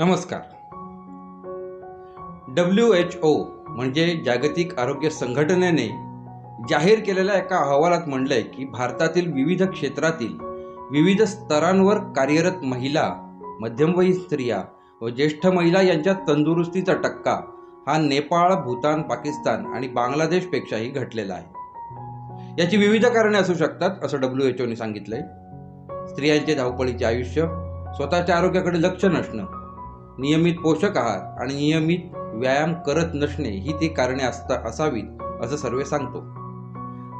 नमस्कार. W H O म्हणजे जागतिक आरोग्य संघटनेने जाहीर केलेल्या एका अहवालात म्हणलंय की भारतातील विविध क्षेत्रातील विविध स्तरांवर कार्यरत महिला मध्यमवयीन स्त्रिया व ज्येष्ठ महिला यांच्या तंदुरुस्तीचा टक्का हा नेपाळ भूतान पाकिस्तान आणि बांगलादेशपेक्षाही घटलेला आहे. याची विविध कारणे असू शकतात असं डब्ल्यू एच ओने सांगितलंय. स्त्रियांचे धावपळीचे आयुष्य स्वतःच्या आरोग्याकडे लक्ष नसणं नियमित पोषक आहार आणि नियमित व्यायाम करत नसणे ही ती कारणे असता असावीत असं सर्वे सांगतो.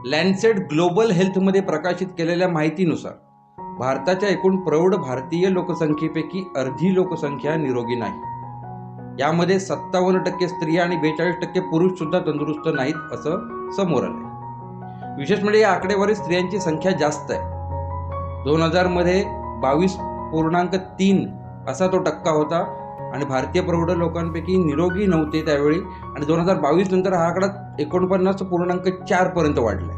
लँडसेट ग्लोबल हेल्थमध्ये प्रकाशित केलेल्या माहितीनुसार भारताच्या एकूण प्रौढ भारतीय लोकसंख्येपैकी अर्धी लोकसंख्या निरोगी नाही. यामध्ये सत्तावन्न टक्के स्त्रिया आणि बेचाळीस टक्के पुरुष सुद्धा तंदुरुस्त नाहीत असं समोर आलंय. विशेष म्हणजे या आकडेवारी स्त्रियांची संख्या जास्त आहे. दोन हजारमध्ये बावीस पूर्णांक तीन असा तो टक्का होता आणि भारतीय प्रौढ लोकांपैकी निरोगी नव्हते त्यावेळी. आणि दोन हजार बावीस नंतर हा आकडा एकोणपन्नास पूर्णांक चार पर्यंत वाढलाय.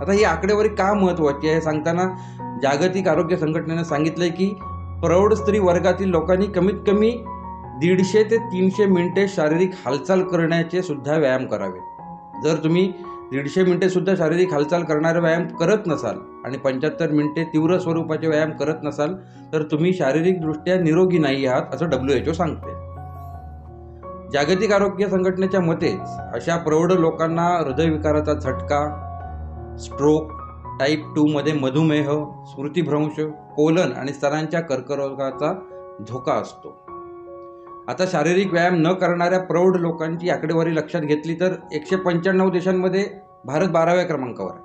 आता ही आकडेवारी का महत्वाची आहे? हे सांगताना जागतिक आरोग्य संघटनेनं सांगितलंय की प्रौढ स्त्री वर्गातील लोकांनी कमीत कमी दीडशे ते तीनशे मिनिटे शारीरिक हालचाल करण्याचे सुद्धा व्यायाम करावे. जर तुम्ही दीडशे मिनिटे सुद्धा शारीरिक हालचाल करणारे व्यायाम करत नसाल आणि पंच्याहत्तर मिनिटे तीव्र स्वरूपाचे व्यायाम करत नसाल तर तुम्ही शारीरिकदृष्ट्या निरोगी नाही आहात असं डब्ल्यू एच ओ सांगते. जागतिक आरोग्य संघटनेच्या मतेच अशा प्रौढ लोकांना हृदयविकाराचा झटका स्ट्रोक टाईप टूमध्ये मधुमेह स्मृतिभ्रंश कोलन आणि स्तरांच्या कर्करोगाचा धोका असतो. आता शारीरिक व्यायाम न करणाऱ्या प्रौढ लोकांची आकडेवारी लक्षात घेतली तर एकशे पंच्याण्णव देशांमध्ये भारत बाराव्या क्रमांकावर आहे.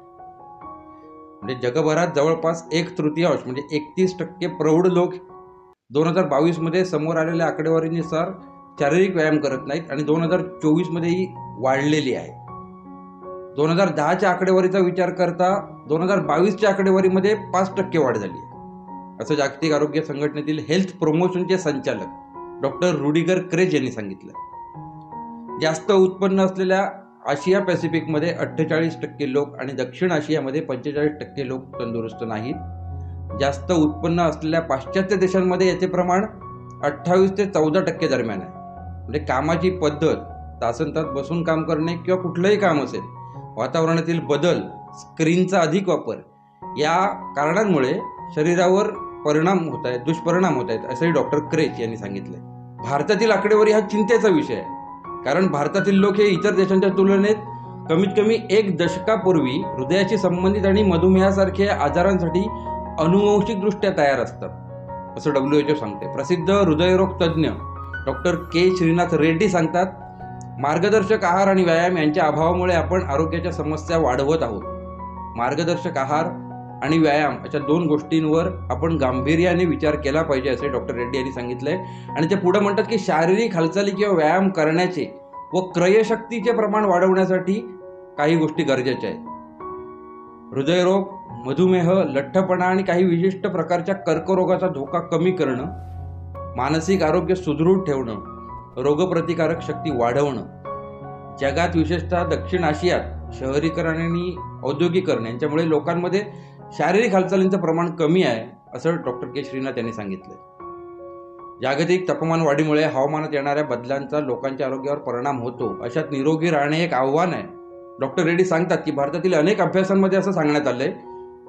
म्हणजे जगभरात जवळपास एक तृतीयांश म्हणजे एकतीस टक्के प्रौढ लोक दोन हजार बावीसमध्ये समोर आलेल्या आकडेवारीनुसार शारीरिक व्यायाम करत नाहीत आणि दोन हजार चोवीसमध्ये ही वाढलेली आहे. दोन हजार दहाच्या आकडेवारीचा विचार करता दोन हजार बावीसच्या आकडेवारीमध्ये पाच टक्के वाढ झाली आहे. असं जागतिक आरोग्य संघटनेतील हेल्थ प्रमोशनचे संचालक डॉक्टर रुडिगर क्रेज यांनी सांगितलं. जास्त उत्पन्न असलेल्या आशिया पॅसिफिकमध्ये अठ्ठेचाळीस टक्के लोक आणि दक्षिण आशियामध्ये पंचेचाळीस टक्के लोक तंदुरुस्त नाहीत. जास्त उत्पन्न असलेल्या पाश्चात्य देशांमध्ये याचे प्रमाण अठ्ठावीस ते चौदा टक्के दरम्यान आहे. म्हणजे कामाची पद्धत तासन तास बसून काम करणे किंवा कुठलंही काम असेल वातावरणातील बदल स्क्रीनचा अधिक वापर या कारणांमुळे शरीरावर परिणाम होत आहेत दुष्परिणाम होत आहेत असंही डॉक्टर क्रेच यांनी सांगितलंय. भारतातील आकडेवारी हा चिंतेचा विषय आहे. कारण भारतातील लोक हे इतर देशांच्या तुलनेत कमीत कमी एक दशकापूर्वी हृदयाशी संबंधित आणि मधुमेहासारख्या आजारांसाठी अनुवंशिकदृष्ट्या तयार असतात. असं डब्ल्यू एच ओ सांगते प्रसिद्ध हृदयरोग तज्ज्ञ डॉक्टर के श्रीनाथ रेड्डी सांगतात मार्गदर्शक आहार आणि व्यायाम यांच्या अभावामुळे आपण आरोग्याच्या समस्या वाढवत आहोत. मार्गदर्शक आहार आणि व्यायाम अशा दोन गोष्टींवर आपण गांभीर्याने विचार केला पाहिजे असे डॉक्टर रेड्डी यांनी सांगितलं आहे आणि ते पुढं म्हणतात की शारीरिक हालचाली किंवा व्यायाम करण्याचे व क्रयशक्तीचे प्रमाण वाढवण्यासाठी काही गोष्टी गरजेच्या आहेत. हृदयरोग मधुमेह लठ्ठपणा आणि काही विशिष्ट प्रकारच्या कर्करोगाचा धोका कमी करणं मानसिक आरोग्य सुदृढ ठेवणं रोगप्रतिकारक शक्ती वाढवणं जगात विशेषतः दक्षिण आशियात शहरीकरण आणि औद्योगिकरण यांच्यामुळे लोकांमध्ये शारीरिक हालचालींचं प्रमाण कमी आहे असं डॉक्टर के. श्रीनाथ यांनी सांगितलं जागतिक तापमान वाढीमुळे हवामानात येणाऱ्या बदलांचा लोकांच्या आरोग्यावर परिणाम होतो अशात निरोगी राहणे एक आव्हान आहे. डॉक्टर रेड्डी सांगतात की भारतातील अनेक अभ्यासांमध्ये असं सांगण्यात आलंय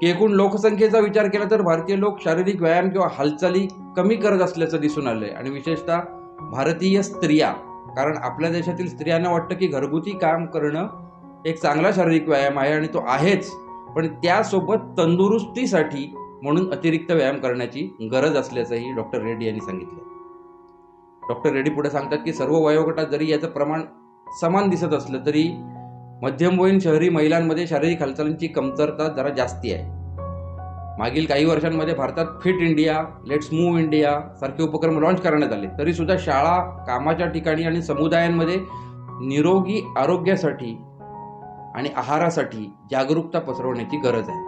की एकूण लोकसंख्येचा विचार केला तर भारतीय लोक शारीरिक व्यायाम किंवा हालचाली कमी करत असल्याचं दिसून आलंय. आणि विशेषतः भारतीय स्त्रिया कारण आपल्या देशातील स्त्रियांना वाटतं की घरगुती काम करणं एक चांगला शारीरिक व्यायाम आहे आणि तो आहेच. पण त्यासोबत तंदुरुस्तीसाठी म्हणून अतिरिक्त व्यायाम करण्याची गरज असल्याचंही डॉक्टर रेड्डी यांनी सांगितलं. डॉक्टर रेड्डी पुढे सांगतात की सर्व वयोगटात जरी याचं प्रमाण समान दिसत असलं तरी मध्यमवयीन शहरी महिलांमध्ये शारीरिक हालचालींची कमतरता जरा जास्ती आहे. मागील काही वर्षांमध्ये भारतात fit India let's move India सारखे उपक्रम लॉन्च करण्यात आले. तरीसुद्धा शाळा कामाच्या ठिकाणी आणि समुदायांमध्ये निरोगी आरोग्यासाठी आणि आहारासाठी जागरूकता पसरवण्याची गरज आहे.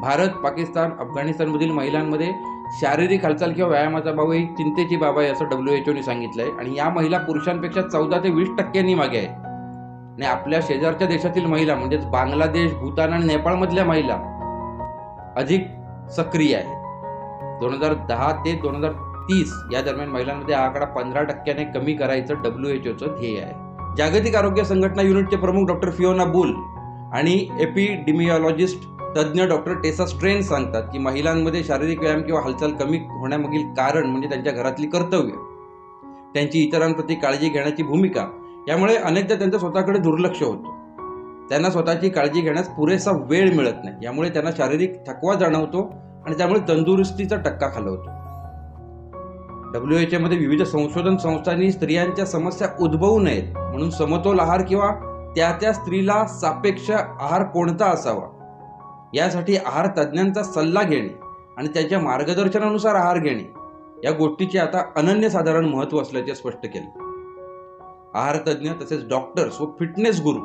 भारत पाकिस्तान अफगाणिस्तानमधील महिलांमध्ये शारीरिक हालचाल किंवा व्यायामाचा भाव ही चिंतेची बाब आहे असं डब्ल्यू एच ओने सांगितलं आहे आणि या महिला पुरुषांपेक्षा चौदा ते वीस टक्क्यांनी मागे आहे आणि आपल्या शेजारच्या देशातील महिला म्हणजेच बांगलादेश भूतान आणि नेपाळमधल्या महिला अधिक सक्रिय आहेत. दोन हजार दहा ते दोन हजार तीस या दरम्यान महिलांमध्ये हा आकडा पंधरा टक्क्याने कमी करायचं डब्ल्यू एच ओचं ध्येय आहे. जागतिक आरोग्य संघटना युनिटचे प्रमुख डॉक्टर फिओना बुल आणि एपिडिमिओलॉजिस्ट तज्ज्ञ डॉक्टर टेसा स्ट्रेन सांगतात की महिलांमध्ये शारीरिक व्यायाम किंवा हालचाल कमी होण्यामागील कारण म्हणजे त्यांच्या घरातली कर्तव्य. त्यांची इतरांप्रती काळजी घेण्याची भूमिका. यामुळे अनेकदा त्यांचं स्वतःकडे दुर्लक्ष होतं. त्यांना स्वतःची काळजी घेण्यास पुरेसा वेळ मिळत नाही. यामुळे त्यांना शारीरिक थकवा जाणवतो आणि त्यामुळे तंदुरुस्तीचा टक्का खालवतो. डब्ल्यू एच मध्ये विविध संशोधन संस्थांनी स्त्रियांच्या समस्या उद्भवू नयेत. म्हणून समतोल आहार किंवा त्या त्या स्त्रीला सापेक्ष आहार कोणता असावा? यासाठी आहार तज्ज्ञांचा सल्ला घेणे आणि त्यांच्या मार्गदर्शनानुसार आहार घेणे. या गोष्टीचे आता अनन्यसाधारण महत्त्व असल्याचे स्पष्ट केले. आहार तज्ज्ञ तसेच डॉक्टर्स व फिटनेस गुरु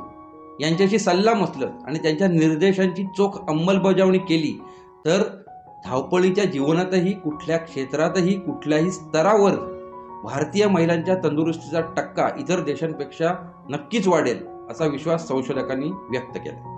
यांच्याशी सल्ला मसलत आणि त्यांच्या निर्देशांची चोख अंमलबजावणी केली तर धावपळीच्या जीवनातही कुठल्या क्षेत्रातही कुठल्याही स्तरावर भारतीय महिलांच्या तंदुरुस्तीचा टक्का इतर देशांपेक्षा नक्कीच वाढेल असा विश्वास संशोधकांनी व्यक्त केला.